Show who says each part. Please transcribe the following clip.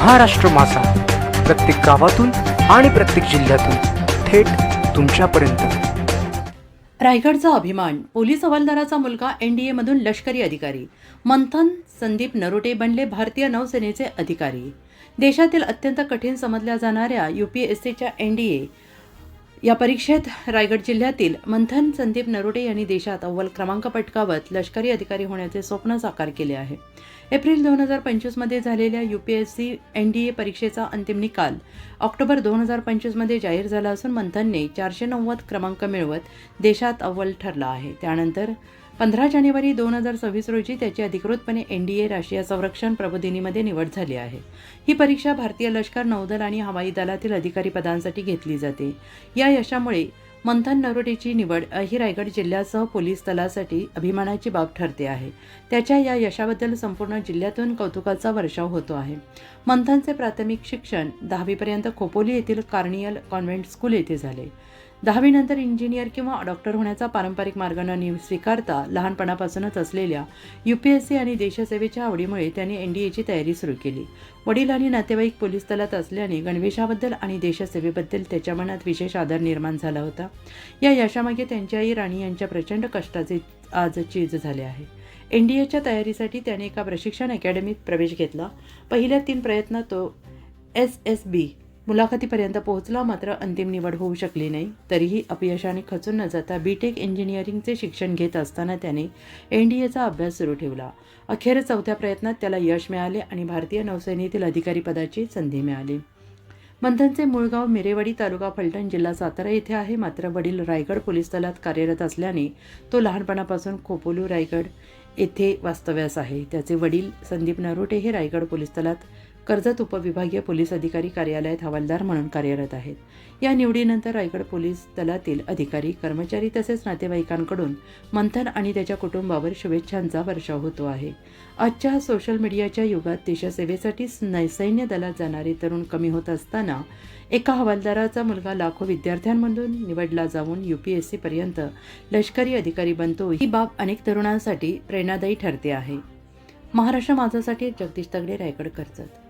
Speaker 1: महाराष्ट्र मासा प्रत्येक गावातून आणि प्रत्येक जिल्ह्यातून थेट तुमच्यापर्यंत.
Speaker 2: रायगडचा अभिमान पोलीस हवालदाराचा मुलगा एनडीएमधून लष्करी अधिकारी. मंथन संदीप नरोटे बनले भारतीय नौसेनेचे अधिकारी. देशातील अत्यंत कठीण समजल्या जाणाऱ्या यू पी एस सीच्या एन डी ए या परीक्षेत रायगड जिल्ह्यातील मंथन संदीप नरोटे यांनी देशात अव्वल क्रमांक पटकावत लष्करी अधिकारी होण्याचे स्वप्न साकार केले आहे. एप्रिल दोन हजार पंचवीसमध्ये झालेल्या U P S C N D A परीक्षेचा अंतिम निकाल ऑक्टोबर दोन हजार पंचवीसमध्ये जाहीर झाला असून मंथनने चारशे नव्वद क्रमांक मिळवत देशात अव्वल ठरला आहे. त्यानंतर पंधरा जानेवारी दोन हजार सव्वीस रोजी त्याची अधिकृतपणे एन डी ए राष्ट्रीय संरक्षण प्रबोधिनीमध्ये निवड झाली आहे. ही परीक्षा भारतीय लष्कर नौदल आणि हवाई दलातील अधिकारी पदांसाठी घेतली जाते. या यशामुळे मंथन नरोटेची निवड ही रायगड जिल्ह्यासह पोलीस दलासाठी अभिमानाची बाब ठरते आहे. त्याच्या या यशाबद्दल संपूर्ण जिल्ह्यातून कौतुकाचा वर्षाव होतो आहे. मंथनचे प्राथमिक शिक्षण दहावीपर्यंत खोपोली येथील कार्नियल कॉन्व्हेंट स्कूल येथे झाले. दहावीनंतर इंजिनियर किंवा डॉक्टर होण्याचा पारंपरिक मार्ग न स्वीकारता लहानपणापासूनच असलेल्या यू पी एस सी आणि देशसेवेच्या आवडीमुळे त्यांनी एन डी एची तयारी सुरू केली. वडील आणि नातेवाईक पोलीस दलात असल्याने गणवेशाबद्दल आणि देशसेवेबद्दल त्याच्या मनात विशेष आदर निर्माण झाला होता. या यशामागे त्यांची आई राणी यांच्या प्रचंड कष्टाचे आज चीज झाले आहे. एन डी एच्या तयारीसाठी त्याने एका प्रशिक्षण अकॅडमीत प्रवेश घेतला. पहिल्या तीन प्रयत्नात तो एस एस बी मुलाखतीपर्यंत पोहोचला मात्र अंतिम निवड होऊ शकली नाही. तरीही अपयशाने खचून न जाता बी टेक इंजिनिअरिंगचे शिक्षण घेत असताना त्याने एन डी एचा अभ्यास सुरू ठेवला. अखेर चौथ्या प्रयत्नात त्याला यश मिळाले आणि भारतीय नौसेनेतील अधिकारी पदाची संधी मिळाली. मंथनचे मूळ गाव मिरेवाडी तालुका फलटण जिल्हा सातारा येथे आहे. मात्र वडील रायगड पोलीस दलात कार्यरत असल्याने तो लहानपणापासून खोपोलू रायगड येथे वास्तव्यास आहे. त्याचे वडील संदीप नरोटे हे रायगड पोलीस दलात कर्जत उपविभागीय पोलीस अधिकारी कार्यालयात हवालदार म्हणून कार्यरत आहेत. या निवडीनंतर रायगड पोलीस दलातील अधिकारी कर्मचारी तसेच नातेवाईकांकडून मंथन आणि त्याच्या कुटुंबावर शुभेच्छांचा वर्षाव होतो आहे. आजच्या सोशल मीडियाच्या युगात देशसेवेसाठी नै- सैन्य दलात जाणारे तरुण कमी होत असताना एका हवालदाराचा मुलगा लाखो विद्यार्थ्यांमधून निवडला जाऊन यू पी एस सीपर्यंत लष्करी अधिकारी बनतो ही बाब अनेक तरुणांसाठी प्रेरणादायी ठरते आहे. महाराष्ट्र माझासाठी जगदीश तगडे रायगड कर्जत.